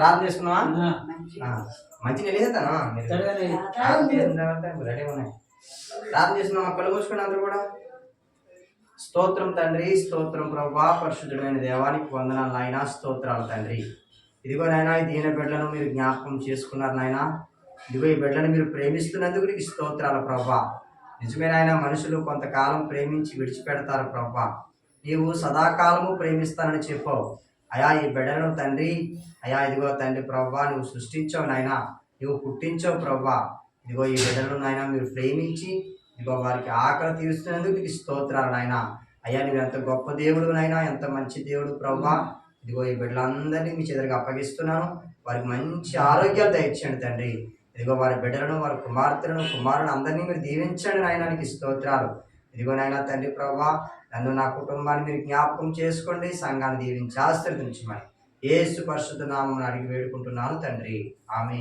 ప్రార్థన చేసుకున్నావా? మంచి నిలేదతానా రెడీ ఉన్నాయి. ప్రార్థన చేస్తున్నాం కళ్ళు మూసుకుని అందరూ కూడా. స్తోత్రం తండ్రి స్తోత్రం ప్రభా పరిశుద్ధుడైన దేవానికి వందనాలు నాయన స్తోత్రాలు తండ్రి. ఇదిగో నాయన ఈ దీన బిడ్డలను మీరు జ్ఞాపకం చేసుకున్నారు నాయన. ఇదిగో ఈ బిడ్డలను మీరు ప్రేమిస్తున్నందుకు నీకు స్తోత్రాలు ప్రభా. నిజమే నాయన మనుషులు కొంతకాలం ప్రేమించి విడిచిపెడతారు ప్రభా. నీవు సదాకాలము ప్రేమిస్తానని చెప్పావు. అయా ఈ బిడ్డలను తండ్రి అయా ఇదిగో తండ్రి ప్రభా నువ్వు సృష్టించావు నాయన నువ్వు పుట్టించావు ప్రవ్వా. ఇదిగో ఈ బిడ్డలను నాయన మీరు ప్రేమించి ఇదిగో వారికి ఆకలి తీరుస్తున్నందుకు నీకు స్తోత్రాలు నాయన. అయ్యా నువ్వు ఎంత గొప్ప దేవుడు నాయన ఎంత మంచి దేవుడు ప్రవ్వా. ఇదిగో ఈ బిడ్డలందరినీ మీ చేతులకు అప్పగిస్తున్నాను. వారికి మంచి ఆరోగ్యాలు దయచేయండి తండ్రి. ఇదిగో వారి బిడ్డలను వారి కుమార్తెలను కుమారులను అందరినీ మీరు దీవించండి నాయనానికి స్తోత్రాలు. ఇదిగో నాయన తండ్రి ప్రభా నన్ను నా కుటుంబాన్ని మీరు జ్ఞాపకం చేసుకోండి సంఘాన్ని దీవించి ఆశీర్వదించమని. ఏసు పరిశుద్ధ నామం అడిగి వేడుకుంటున్నాను తండ్రి. ఆమె